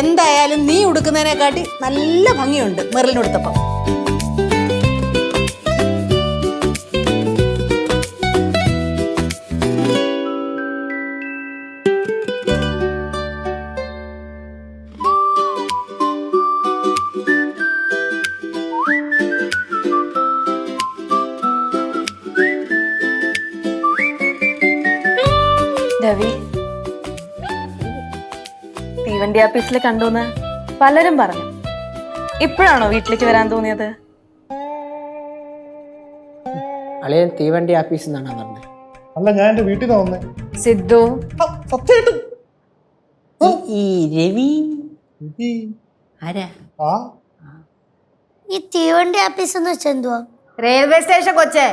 എന്തായാലും നീ ഉടുക്കുന്നതിനെക്കാട്ടി നല്ല ഭംഗിയുണ്ട് മെറിലിനുടുത്തപ്പം. തീവണ്ടി ആപ്പീസിൽ കണ്ടുന്ന് പലരും പറഞ്ഞു. ഇപ്പോഴാണോ വീട്ടിലേക്ക് വരാൻ തോന്നിയത്? അളിയൻ തീവണ്ടി ആഫീസിൽ നിന്നാണ് പറഞ്ഞത് അല്ല ഞാൻ എന്റെ വീട്ടിൽ നിന്ന് വന്നേ. സിദ്ധു. സത്യമായിട്ടും. ഈ രവി? ആരാ? ആ. ഈ തീവണ്ടി ആപ്പീസ് എന്ന് വെച്ചാൽ എന്തുവാ? റെയിൽവേ സ്റ്റേഷൻ കൊച്ചേ.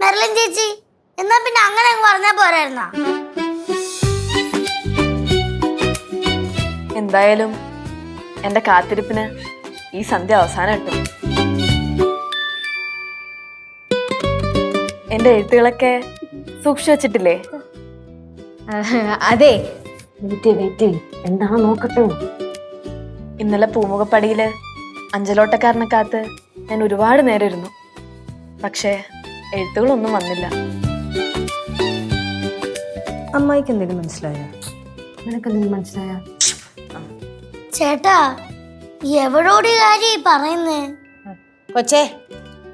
മെർലിൻ ചേച്ചി എന്നാ പിന്നെ അങ്ങനെ അങ്ങ് പറഞ്ഞാ പോരായിരുന്നാ? എന്തായാലും എന്റെ കാത്തിരിപ്പിന് ഈ സന്ധ്യ അവസാനം കിട്ടും. എന്റെ എഴുത്തുകളൊക്കെ സൂക്ഷിച്ചു വെച്ചിട്ടില്ലേ? അതെ. എന്താ നോക്കട്ടെ? ഇന്നലെ പൂമുഖപ്പടിയിൽ അഞ്ചലോട്ടക്കാരനെ കാത്ത് ഞാൻ ഒരുപാട് നേരം ഇരുന്നു. പക്ഷേ എഴുത്തുകളൊന്നും വന്നില്ല. അമ്മായിക്ക് എന്തെങ്കിലും മനസ്സിലായോ? നിനക്ക് എന്തെങ്കിലും മനസ്സിലായ? ചേട്ടാ എവിടോട് കാര്യം പറയുന്നേ? കൊച്ചേ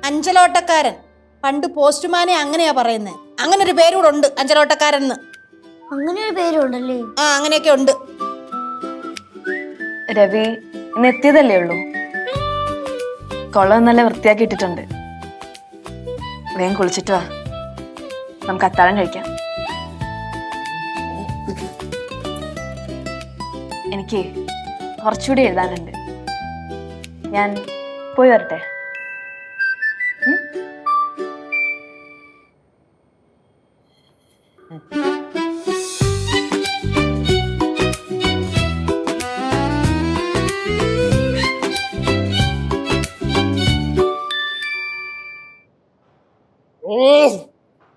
അഞ്ചലോട്ടക്കാരൻ. പണ്ട് പോസ്റ്റ്മാനെ അങ്ങനെയാ പറയുന്നത് അങ്ങനെ ഒരു പേരൂടെ ഉണ്ട് അഞ്ചലോട്ടക്കാരൻ എന്ന് അങ്ങനെ ഒരു പേരുണ്ടല്ലേ? ആ അങ്ങനെയൊക്കെ ഉണ്ട്. രവി ഇന്ന് എത്തിയതല്ലേ ഉള്ളൂ? കൊള്ളം നല്ല വൃത്തിയാക്കി ഇട്ടിട്ടുണ്ട്. വേഗം കുളിച്ചിട്ട് വാ. നമുക്ക് അത്താഴം കഴിക്കാം. എനിക്ക് കുറച്ചുകൂടി എഴുതാനുണ്ട്. ഞാൻ പോയി വരട്ടെ?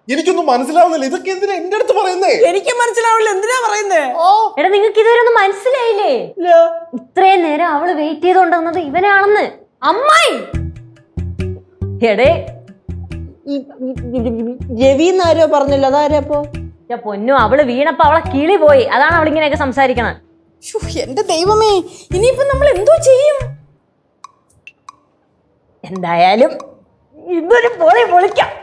എനിക്കൊന്നും മനസ്സിലാവുന്നില്ല. ഇതൊക്കെ എന്തിനാ എന്റെ അടുത്ത് പറയുന്നേ? എനിക്ക് മനസ്സിലാവില്ല എന്തിനാ പറയുന്നേ? എടാ നിങ്ങൾക്ക് ഇതുവരെ ഒന്നും മനസ്സിലായില്ലേ? ഇത്രയും നേരം അവൾ വെയിറ്റ് ചെയ്തോണ്ടിരുന്നത് ഇവനാണെന്ന്. അമ്മായി! എടേ. രവി ആരോ പറഞ്ഞല്ലോ അതാരോ അപ്പോ? പൊന്നു അവൾ വീണപ്പോ അവളെ കിളി പോയി. അതാണ് അവളിങ്ങനെയൊക്കെ സംസാരിക്കണത്. ശ്ശോ, എന്റെ ദൈവമേ ഇനിയിപ്പോ നമ്മൾ എന്തോ ചെയ്യും? എന്തായാലും ഇതൊരു പൊളി പൊളിക്കാം.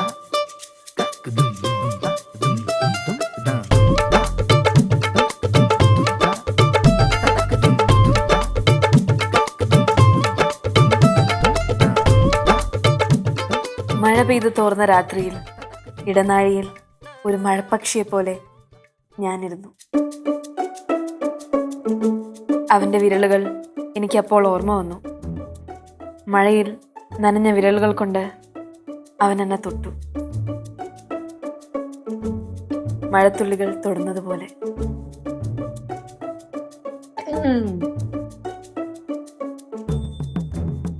മഴ പെയ്തു തോർന്ന രാത്രിയിൽ ഇടനാഴിയിൽ ഒരു മഴപ്പക്ഷിയെ പോലെ ഞാനിരുന്നു. അവന്റെ വിരലുകൾ എനിക്കപ്പോൾ ഓർമ്മ വന്നു. മഴയിൽ നനഞ്ഞ വിരലുകൾ കൊണ്ട് അവൻ എന്നെ തൊട്ടു. മഴത്തുള്ളികൾ തൊടുന്നത് പോലെ.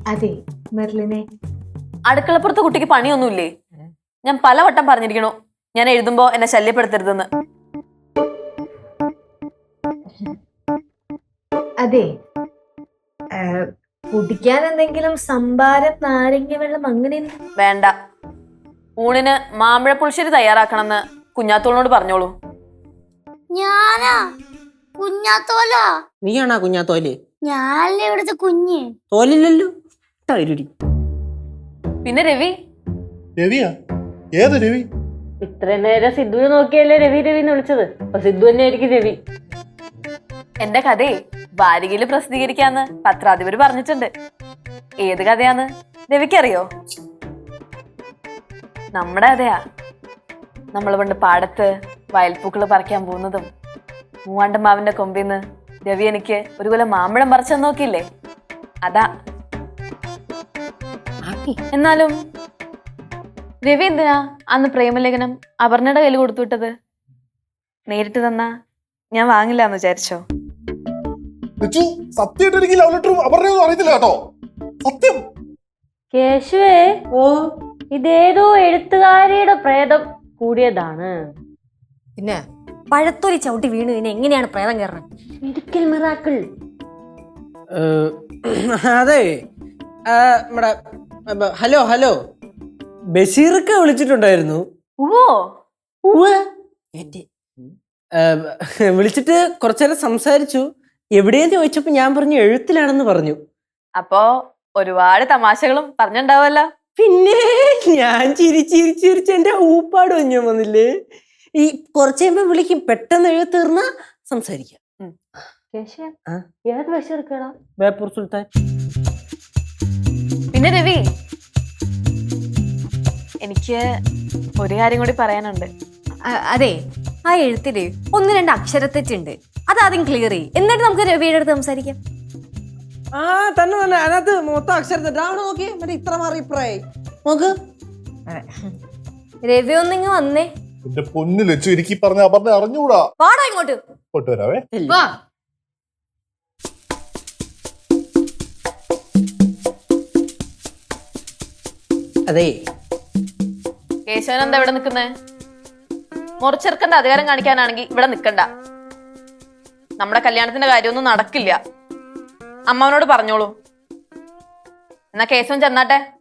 അതെ മെർലിനെ അടുക്കളപ്പുറത്ത് കുട്ടിക്ക് പണിയൊന്നുമില്ലേ? ഞാൻ പലവട്ടം പറഞ്ഞിരിക്കണു ഞാൻ എഴുതുമ്പോ എന്നെ ശല്യപ്പെടുത്തരുതെന്ന്. അതെ. കുടിക്കാൻ എന്തെങ്കിലും സംഭാരം നാരങ്ങ വെള്ളം അങ്ങനെ വേണ്ട. ഊണിന് മാമ്പഴ പുളിശ്ശേരി തയ്യാറാക്കണമെന്ന് കുഞ്ഞാത്തോളിനോട് പറഞ്ഞോളൂ. ഞാനാ? കുഞ്ഞാത്തോല? നീയാണാ കുഞ്ഞാ തോൽ ഞാനല്ലേ ഇവിടുത്തെ കുഞ്ഞ്? തോലില്ലല്ലോ. ടൈരുടി പിന്നെ രവി? രവിയാ? ഏത് രവി? ഇത്ര നേരം സിദ്ധുവിനെ നോക്കിയല്ലേ രവി രവി എന്ന് വിളിച്ചത്. അപ്പൊ സിദ്ധു തന്നെ ആയിരിക്കും രവി. എന്റെ കഥയെ വാരികയിൽ പ്രസിദ്ധീകരിക്കാന്ന് പത്രാധിപർ പറഞ്ഞിട്ടുണ്ട്. ഏത് കഥയാന്ന് രവിക്കറിയോ? നമ്മുടെ കഥയാ. നമ്മൾ പണ്ട് പാടത്ത് വയൽപ്പൂക്കൾ പറിക്കാൻ പോകുന്നതും മൂവാണ്ടമാവിന്റെ കൊമ്പിൽ കൊമ്പിന്ന് രവി എനിക്ക് ഒരു കുല മാമ്പഴം പറിച്ചു നോക്കിയില്ലേ? അതാ എന്നാലും രവി എന്തിനാ അന്ന് പ്രേമലേഖനം അപർണയുടെ കയ്യിൽ കൊടുത്തു വിട്ടത്? നേരിട്ട് തന്ന ഞാൻ വാങ്ങില്ല എന്ന് വിചാരിച്ചോ? ലച്ചു സത്യമായിട്ട് എനിക്ക് ലവ് ലെറ്ററും അവരുടെ അറിയത്തില്ല കേട്ടോ. സത്യം. കേശുവേ ഓ. ഇതേതോ എഴുത്തുകാരിയുടെ പ്രേതം കൂടിയതാണ്. പിന്നെ പഴത്തൊലി ചവിട്ടി വീണു പിന്നെ എങ്ങനെയാണ് പ്രേതം കയറുന്നത്? Medical miracle. അതെ. നമ്മുടെ ഹലോ ഹലോ. ബഷീർക്ക് വിളിച്ചിട്ടുണ്ടായിരുന്നു. ഓ വിളിച്ചിട്ട് കുറച്ചേരം സംസാരിച്ചു. എവിടെയെന്ന് ചോദിച്ചപ്പോ ഞാൻ പറഞ്ഞു എഴുത്തിലാണെന്ന് പറഞ്ഞു. അപ്പോ ഒരുപാട് തമാശകളും പറഞ്ഞിണ്ടാവുമല്ലോ പിന്നെ ഞാൻ ചിരി ചിരി ചിരിച്ച് എന്റെ ഊപ്പാട് ഒഞ്ഞു വന്നില്ലേ? ഈ കുറച്ച് കഴിയുമ്പോ വിളിക്കും. പെട്ടെന്ന് എഴുതി തീർന്നാ സംസാരിക്കാം? ഏത് ബഷീർക്കാണോ ബേപ്പൂർ സുൽത്താൻ. പിന്നെ രവി എനിക്ക് ഒരു കാര്യം കൂടി പറയാനുണ്ട്. അതെ. ആ എഴുത്തിൽ ഒന്ന് രണ്ട് അക്ഷരത്തെറ്റുണ്ട്. അത് ആദ്യം ക്ലിയർ ചെയ്യും. എന്നിട്ട് നമുക്ക് രവിയുടെ അടുത്ത് സംസാരിക്കാം. ആ തന്നെ തന്നെ. അതിനകത്ത് മൊത്തം അക്ഷരത്തെ അവിടെ നോക്കിയേ. മറ്റേ ഇത്ര മാറി നോക്ക്. രവി ഒന്നിങ്ങ് വന്നേ. എന്റെ പൊന്നു ലച്ചു എനിക്ക് പറഞ്ഞ പറഞ്ഞ അപർണ അറിഞ്ഞൂടാ. വാടാ ഇങ്ങോട്ട്. പോട്ട് വരാവേ. വാ. അതെ കേശവൻ എന്താ ഇവിടെ നിൽക്കുന്നേ? മുറിച്ചെറുക്കേണ്ട അധികാരം കാണിക്കാനാണെങ്കിൽ ഇവിടെ നിൽക്കണ്ട. നമ്മുടെ കല്യാണത്തിന്റെ കാര്യമൊന്നും നടക്കില്ല. അമ്മാവനോട് പറഞ്ഞോളൂ. എന്നാ കേശവൻ ചെന്നാട്ടെ?